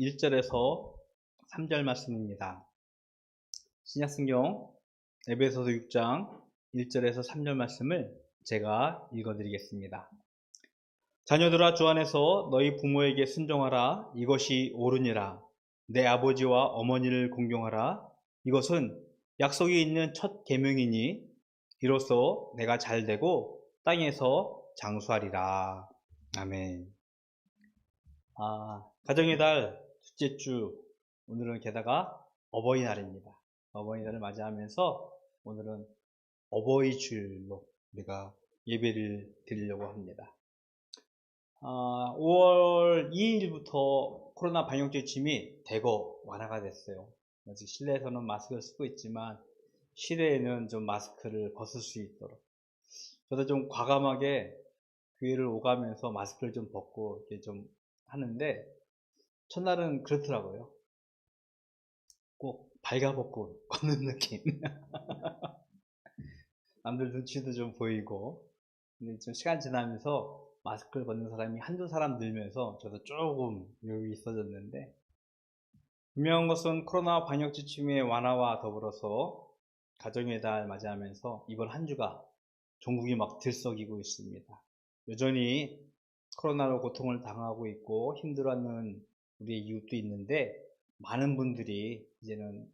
1절에서 3절 말씀입니다. 신약성경 에베소서 6장 1절에서 3절 말씀을 제가 읽어드리겠습니다. 자녀들아 주 안에서 너희 부모에게 순종하라 이것이 옳으니라 내 아버지와 어머니를 공경하라 이것은 약속이 있는 첫 계명이니 이로써 내가 잘 되고 땅에서 장수하리라 아멘. 아 가정의 달 둘째 주 오늘은 게다가 어버이날입니다. 어버이날을 맞이하면서 오늘은 어버이 주일로 우리가 예배를 드리려고 합니다. 아, 5월 2일부터 코로나 방역 지침이 대거 완화가 됐어요. 아직 실내에서는 마스크를 쓰고 있지만 실외에는 좀 마스크를 벗을 수 있도록 저도 좀 과감하게 교회를 오가면서 마스크를 좀 벗고 이렇게 좀 하는데 첫날은 그렇더라고요. 꼭 발가벗고 걷는 느낌. 남들 눈치도 좀 보이고 근데 좀 시간 지나면서 마스크를 벗는 사람이 한두 사람 늘면서 저도 조금 여유 있어졌는데 분명한 것은 코로나 방역 지침의 완화와 더불어서 가정의 달 맞이하면서 이번 한 주가 전국이 막 들썩이고 있습니다. 여전히 코로나로 고통을 당하고 있고 힘들어하는 우리의 이웃도 있는데 많은 분들이 이제는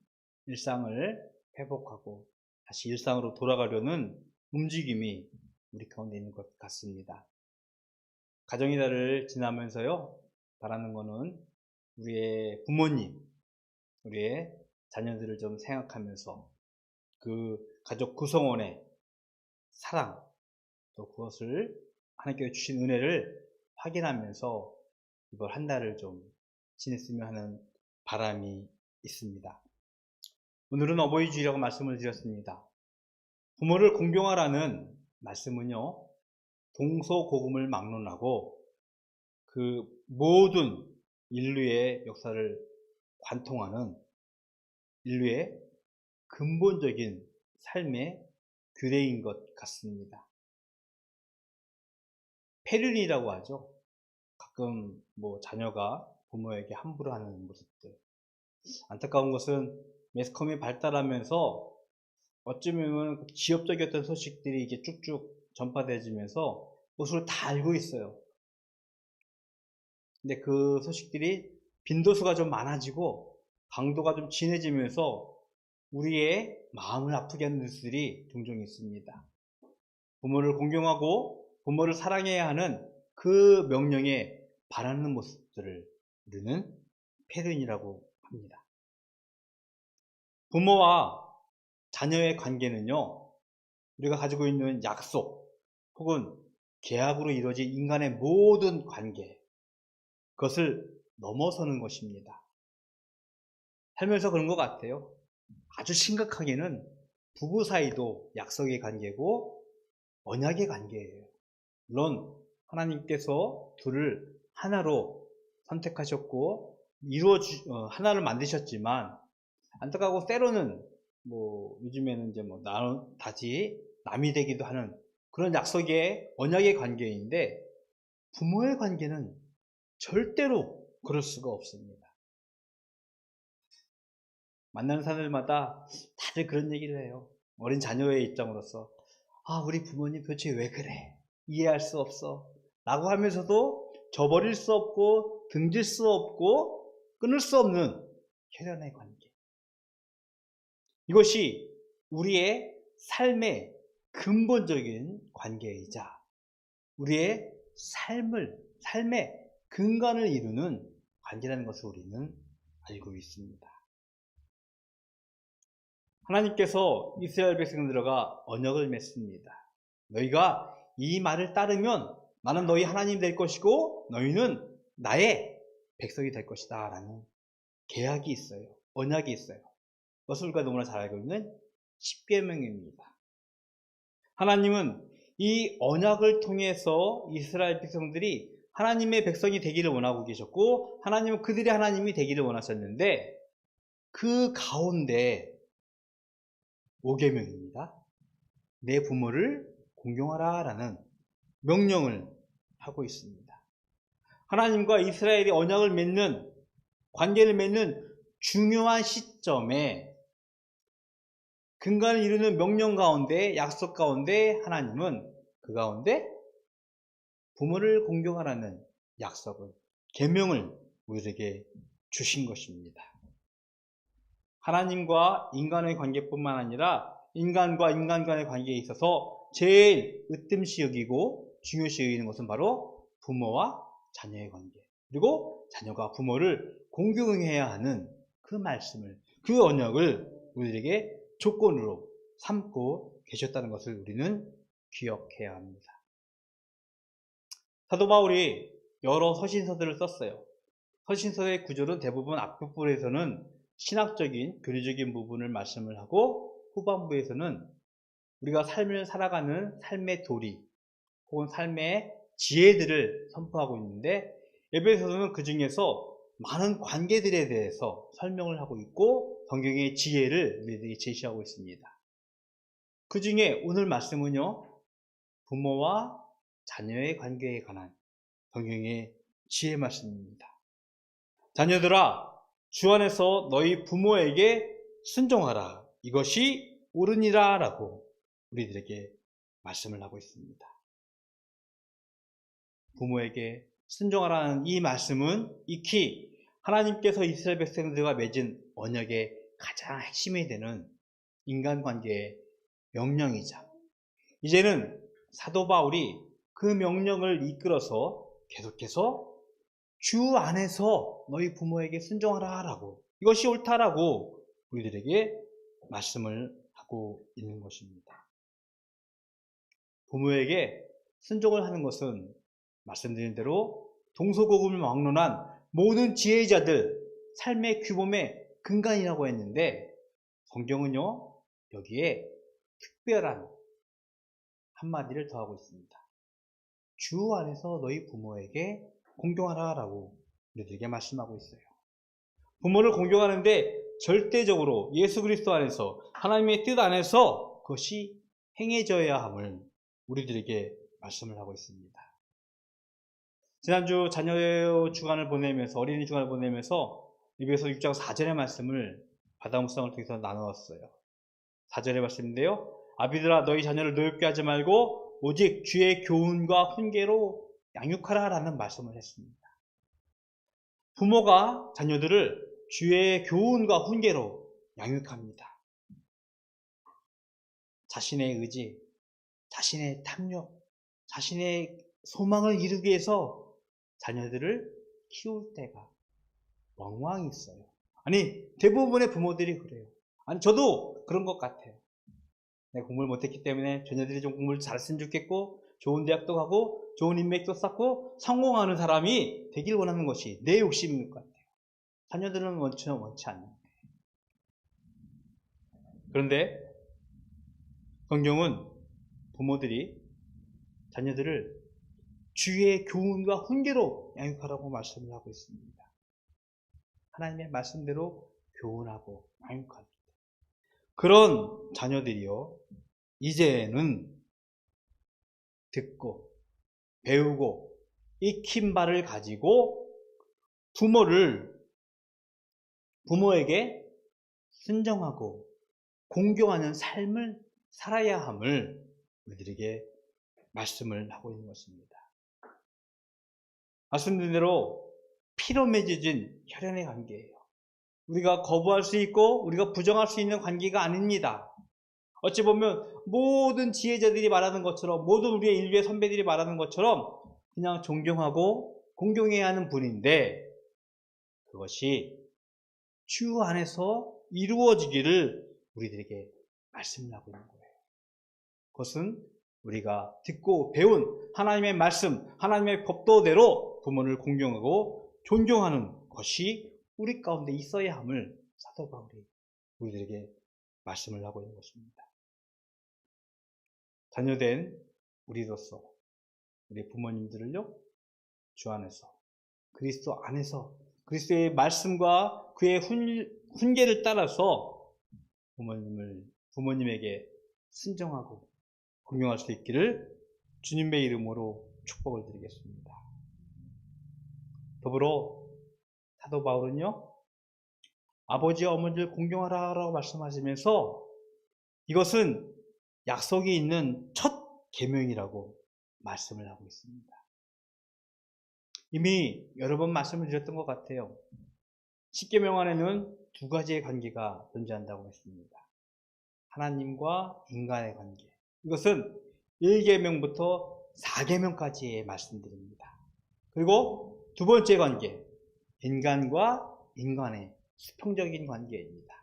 일상을 회복하고 다시 일상으로 돌아가려는 움직임이 우리 가운데 있는 것 같습니다. 가정의 달을 지나면서요, 바라는 거는 우리의 부모님, 우리의 자녀들을 좀 생각하면서 그 가족 구성원의 사랑, 또 그것을 하나님께 주신 은혜를 확인하면서 이번 한 달을 좀 지냈으면 하는 바람이 있습니다. 오늘은 어버이 주일이라고 말씀을 드렸습니다. 부모를 공경하라는 말씀은요, 동서고금을 막론하고 그 모든 인류의 역사를 관통하는 인류의 근본적인 삶의 규례인 것 같습니다. 페륜이라고 하죠. 가끔 뭐 자녀가 부모에게 함부로 하는 모습들. 안타까운 것은 매스컴이 발달하면서 어쩌면 지엽적이었던 소식들이 이게 쭉쭉 전파되지면서 그것을 다 알고 있어요. 근데 그 소식들이 빈도수가 좀 많아지고 강도가 좀 진해지면서 우리의 마음을 아프게 하는 뉴스들이 종종 있습니다. 부모를 공경하고 부모를 사랑해야 하는 그 명령에 반하는 모습들을 우리는 패륜이라고 합니다. 부모와 자녀의 관계는요, 우리가 가지고 있는 약속 혹은 계약으로 이루어진 인간의 모든 관계, 그것을 넘어서는 것입니다. 살면서 그런 것 같아요. 아주 심각하게는 부부 사이도 약속의 관계고 언약의 관계예요. 물론 하나님께서 둘을 하나로 선택하셨고 이루어 주 어, 하나를 만드셨지만 안타까고 때로는 뭐 요즘에는 이제 뭐 나, 다시 남이 되기도 하는 그런 약속의 언약의 관계인데 부모의 관계는 절대로 그럴 수가 없습니다. 만나는 사람들마다 다들 그런 얘기를 해요. 어린 자녀의 입장으로서 아 우리 부모님 도대체 왜 그래 이해할 수 없어 라고 하면서도 저버릴 수 없고 등질 수 없고 끊을 수 없는 혈연의 관계 이것이 우리의 삶의 근본적인 관계이자 우리의 삶을 삶의 근간을 이루는 관계라는 것을 우리는 알고 있습니다. 하나님께서 이스라엘 백성들과 언약을 맺습니다. 너희가 이 말을 따르면 나는 너희 하나님 될 것이고 너희는 나의 백성이 될 것이다 라는 계약이 있어요. 언약이 있어요. 그것을 우리가 너무나 잘 알고 있는 10계명입니다. 하나님은 이 언약을 통해서 이스라엘 백성들이 하나님의 백성이 되기를 원하고 계셨고 하나님은 그들이 하나님이 되기를 원하셨는데 그 가운데 5계명입니다. 내 부모를 공경하라 라는 명령을 하고 있습니다. 하나님과 이스라엘이 언약을 맺는 관계를 맺는 중요한 시점에 근간을 이루는 명령 가운데 약속 가운데 하나님은 그 가운데 부모를 공경하라는 약속을 계명을 우리에게 주신 것입니다. 하나님과 인간의 관계뿐만 아니라 인간과 인간 간의 관계에 있어서 제일 으뜸시 여기고 중요시 여기는 것은 바로 부모와 자녀의 관계. 그리고 자녀가 부모를 공경해야 하는 그 말씀을, 그 언약을 우리에게 조건으로 삼고 계셨다는 것을 우리는 기억해야 합니다. 사도 바울이 여러 서신서들을 썼어요. 서신서의 구조는 대부분 앞부분에서는 신학적인 교리적인 부분을 말씀을 하고 후반부에서는 우리가 삶을 살아가는 삶의 도리 혹은 삶의 지혜들을 선포하고 있는데 에베소서는 그 중에서 많은 관계들에 대해서 설명을 하고 있고 성경의 지혜를 우리에게 제시하고 있습니다. 그 중에 오늘 말씀은요, 부모와 자녀의 관계에 관한 성경의 지혜 말씀입니다. 자녀들아, 주 안에서 너희 부모에게 순종하라. 이것이 옳으니라 라고 우리들에게 말씀을 하고 있습니다. 부모에게 순종하라는 이 말씀은 익히 하나님께서 이스라엘 백성들과 맺은 언약의 가장 핵심이 되는 인간관계의 명령이자 이제는 사도 바울이 그 명령을 이끌어서 계속해서 주 안에서 너희 부모에게 순종하라 라고 이것이 옳다라고 우리들에게 말씀을 하고 있는 것입니다. 부모에게 순종을 하는 것은 말씀드린 대로 동서고금을 막론한 모든 지혜자들 삶의 규범의 근간이라고 했는데 성경은요 여기에 특별한 한마디를 더하고 있습니다. 주 안에서 너희 부모에게 공경하라라고 우리들에게 말씀하고 있어요. 부모를 공경하는데 절대적으로 예수 그리스도 안에서 하나님의 뜻 안에서 그것이 행해져야 함을 우리들에게 말씀을 하고 있습니다. 지난주 자녀 주간을 보내면서 어린이 주간을 보내면서 입에서 6장 4절의 말씀을 바다 묵상을 통해서 나누었어요. 4절의 말씀인데요. 아비들아 너희 자녀를 노엽게 하지 말고 오직 주의 교훈과 훈계로 양육하라 라는 말씀을 했습니다. 부모가 자녀들을 주의 교훈과 훈계로 양육합니다. 자신의 의지, 자신의 탐욕, 자신의 소망을 이루기 위해서 자녀들을 키울 때가 왕왕 있어요. 아니, 대부분의 부모들이 그래요. 아니, 저도 그런 것 같아요. 내가 공부를 못했기 때문에 자녀들이 좀 공부를 잘했으면 좋겠고, 좋은 대학도 가고, 좋은 인맥도 쌓고, 성공하는 사람이 되길 원하는 것이 내 욕심인 것 같아요. 자녀들은 원치, 원치 않는데. 그런데, 성경은 부모들이 자녀들을 주의 교훈과 훈계로 양육하라고 말씀을 하고 있습니다. 하나님의 말씀대로 교훈하고 양육합니다. 그런 자녀들이요, 이제는 듣고 배우고 익힌 바를 가지고 부모를 부모에게 순정하고 공경하는 삶을 살아야 함을 우리들에게 말씀을 하고 있는 것입니다. 말씀드린 대로 피로 맺어진 혈연의 관계예요. 우리가 거부할 수 있고 우리가 부정할 수 있는 관계가 아닙니다. 어찌 보면 모든 지혜자들이 말하는 것처럼 모든 우리의 인류의 선배들이 말하는 것처럼 그냥 존경하고 공경해야 하는 분인데 그것이 주 안에서 이루어지기를 우리들에게 말씀을 하고 있는 거예요. 그것은 우리가 듣고 배운 하나님의 말씀, 하나님의 법도대로 부모를 공경하고 존경하는 것이 우리 가운데 있어야 함을 사도 바울이 우리들에게 말씀을 하고 있는 것입니다. 자녀된 우리로서 우리 부모님들을요 주 안에서 그리스도 안에서 그리스도의 말씀과 그의 훈, 훈계를 따라서 부모님을 부모님에게 순정하고 공경할 수 있기를 주님의 이름으로 축복을 드리겠습니다. 더불어 사도 바울은요, 아버지와 어머니를 공경하라고 말씀하시면서 이것은 약속이 있는 첫 계명이라고 말씀을 하고 있습니다. 이미 여러 번 말씀을 드렸던 것 같아요. 십계명 안에는 두 가지의 관계가 존재한다고 했습니다. 하나님과 인간의 관계. 이것은 1계명부터 4계명까지의 말씀드립니다. 그리고 두 번째 관계, 인간과 인간의 수평적인 관계입니다.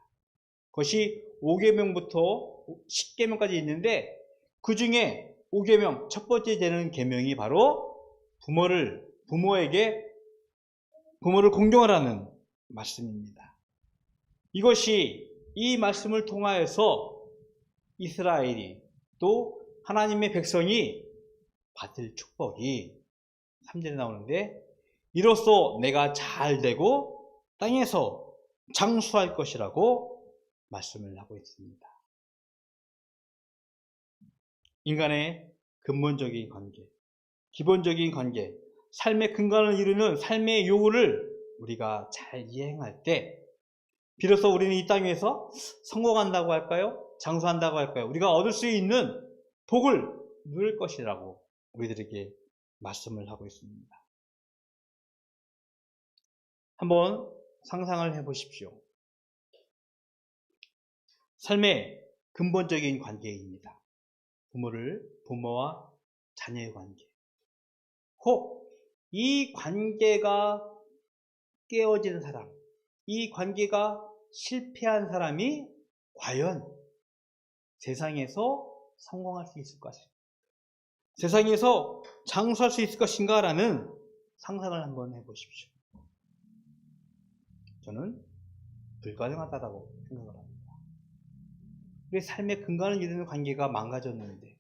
그것이 5계명부터 10계명까지 있는데 그 중에 5계명 첫 번째 되는 계명이 바로 부모를 부모에게 부모를 공경하라는 말씀입니다. 이것이 이 말씀을 통하여서 이스라엘이 또 하나님의 백성이 받을 축복이 3절에 나오는데 이로써 내가 잘 되고 땅에서 장수할 것이라고 말씀을 하고 있습니다. 인간의 근본적인 관계, 기본적인 관계, 삶의 근간을 이루는 삶의 요구를 우리가 잘 이행할 때 비로소 우리는 이 땅에서 성공한다고 할까요? 장수한다고 할까요? 우리가 얻을 수 있는 복을 누릴 것이라고 우리들에게 말씀을 하고 있습니다. 한번 상상을 해 보십시오. 삶의 근본적인 관계입니다. 부모를, 부모와 자녀의 관계. 혹 이 관계가 깨어지는 사람, 이 관계가 실패한 사람이 과연 세상에서 성공할 수 있을 것인가? 세상에서 장수할 수 있을 것인가? 라는 상상을 한번 해보십시오. 저는 불가능하다고 생각을 합니다. 우리 삶의 근간을 이루는 관계가 망가졌는데,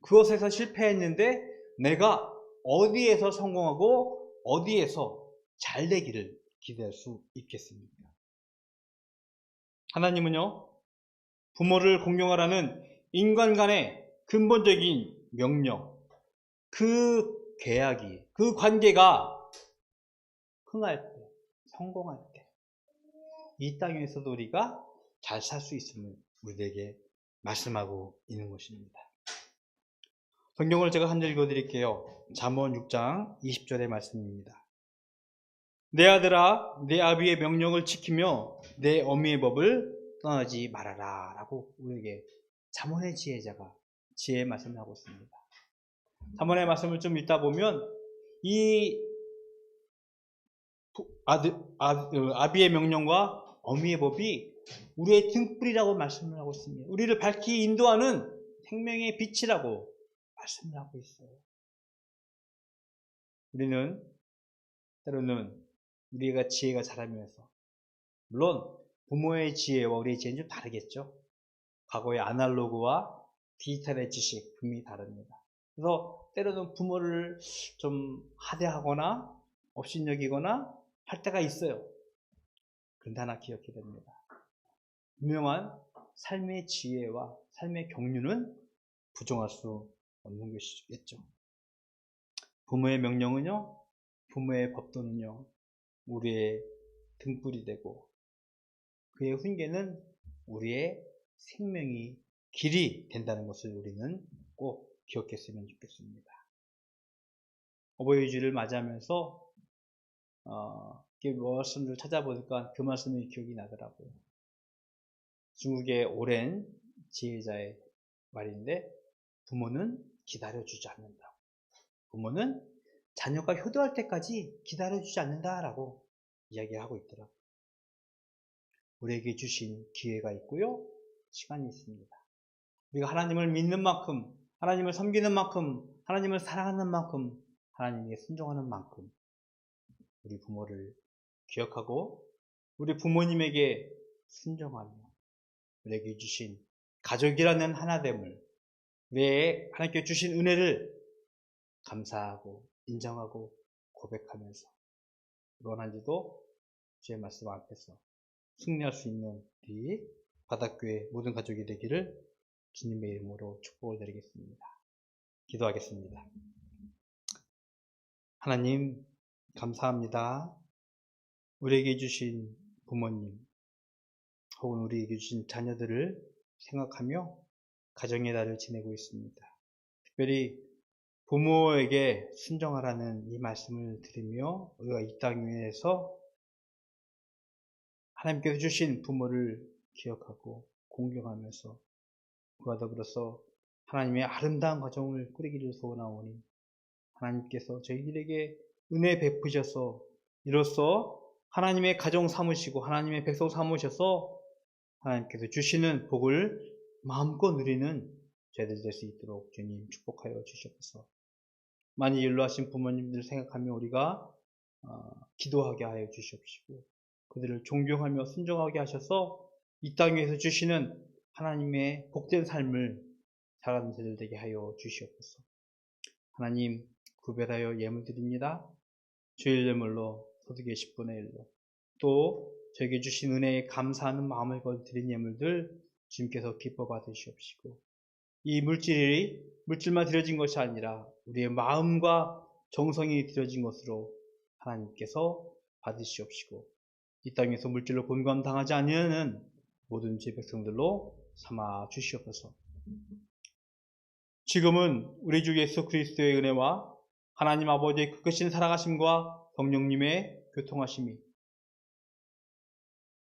그것에서 실패했는데, 내가 어디에서 성공하고 어디에서 잘 되기를 기대할 수 있겠습니까? 하나님은요, 부모를 공경하라는 인간 간의 근본적인 명령, 그 계약이, 그 관계가 흥할 때, 성공할 때, 이 땅에서도 우리가 잘 살 수 있음을 우리에게 말씀하고 있는 것입니다. 성경을 제가 한 절 읽어드릴게요. 잠언 6장 20절의 말씀입니다. 내 아들아, 내 아비의 명령을 지키며 내 어미의 법을 떠나지 말아라. 라고 우리에게 잠언의 지혜자가 지혜의 말씀을 하고 있습니다. 잠언의 말씀을 좀 읽다 보면 이 아들, 아, 그 아비의 명령과 어미의 법이 우리의 등불이라고 말씀을 하고 있습니다. 우리를 밝히 인도하는 생명의 빛이라고 말씀을 하고 있어요. 우리는 때로는 우리가 지혜가 자라면서 물론 부모의 지혜와 우리의 지혜는 좀 다르겠죠. 과거의 아날로그와 디지털의 지식 분명히 다릅니다. 그래서 때로는 부모를 좀 하대하거나 업신여기거나 할 때가 있어요. 그런데 하나 기억해야 됩니다. 분명한 삶의 지혜와 삶의 경륜은 부정할 수 없는 것이겠죠. 부모의 명령은요, 부모의 법도는요, 우리의 등불이 되고 그의 훈계는 우리의 생명이 길이 된다는 것을 우리는 꼭 기억했으면 좋겠습니다. 어버이 주를 맞이하면서 어, 말씀을 찾아보니까 그 말씀이 기억이 나더라고요. 중국의 오랜 지혜자의 말인데 부모는 기다려주지 않는다. 부모는 자녀가 효도할 때까지 기다려주지 않는다라고 이야기하고 있더라고요. 우리에게 주신 기회가 있고요. 시간이 있습니다. 우리가 하나님을 믿는 만큼, 하나님을 섬기는 만큼, 하나님을 사랑하는 만큼, 하나님에게 순종하는 만큼 우리 부모를 기억하고 우리 부모님에게 순종하며 우리에게 주신 가족이라는 하나됨을 내 하나님께 주신 은혜를 감사하고 인정하고 고백하면서 원한지도 주의 말씀 앞에서 승리할 수 있는 우리 바닥교회 모든 가족이 되기를 주님의 이름으로 축복을 드리겠습니다. 기도하겠습니다. 하나님, 감사합니다. 우리에게 주신 부모님, 혹은 우리에게 주신 자녀들을 생각하며 가정의 달을 지내고 있습니다. 특별히 부모에게 순종하라는 이 말씀을 들으며 우리가 이 땅 위에서 하나님께서 주신 부모를 기억하고 공경하면서 그와 더불어서 하나님의 아름다운 가정을 꾸리기를 소원하오니 하나님께서 저희들에게 은혜 베푸셔서 이로써 하나님의 가정 삼으시고 하나님의 백성 삼으셔서 하나님께서 주시는 복을 마음껏 누리는 저희들 될 수 있도록 주님 축복하여 주시옵소서. 많이 연로하신 부모님들 생각하며 우리가 어, 기도하게 하여 주시옵시고 그들을 존경하며 순종하게 하셔서 이 땅에서 주시는 하나님의 복된 삶을 살아가는 저들 되게 하여 주시옵소서. 하나님 구별하여 예물 드립니다. 주일 예물로 소득의 10분의 1로 또 저에게 주신 은혜에 감사하는 마음을 걸 드린 예물들 주님께서 기뻐 받으시옵시고 이 물질이 물질만 드려진 것이 아니라 우리의 마음과 정성이 드려진 것으로 하나님께서 받으시옵시고 이 땅에서 물질로 본관 당하지 아니하는 모든 제 백성들로 삼아 주시옵소서. 지금은 우리 주 예수 그리스도의 은혜와 하나님 아버지의 그 크신 사랑하심과 성령님의 교통하심이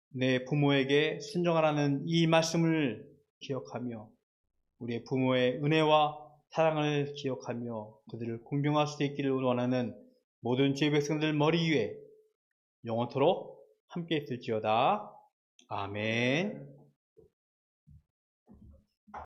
내 부모에게 순종하라는 이 말씀을 기억하며 우리의 부모의 은혜와 사랑을 기억하며 그들을 공경할 수 있기를 원하는 모든 죄 백성들 머리 위에 영원토록 함께 있을지어다. 아멘.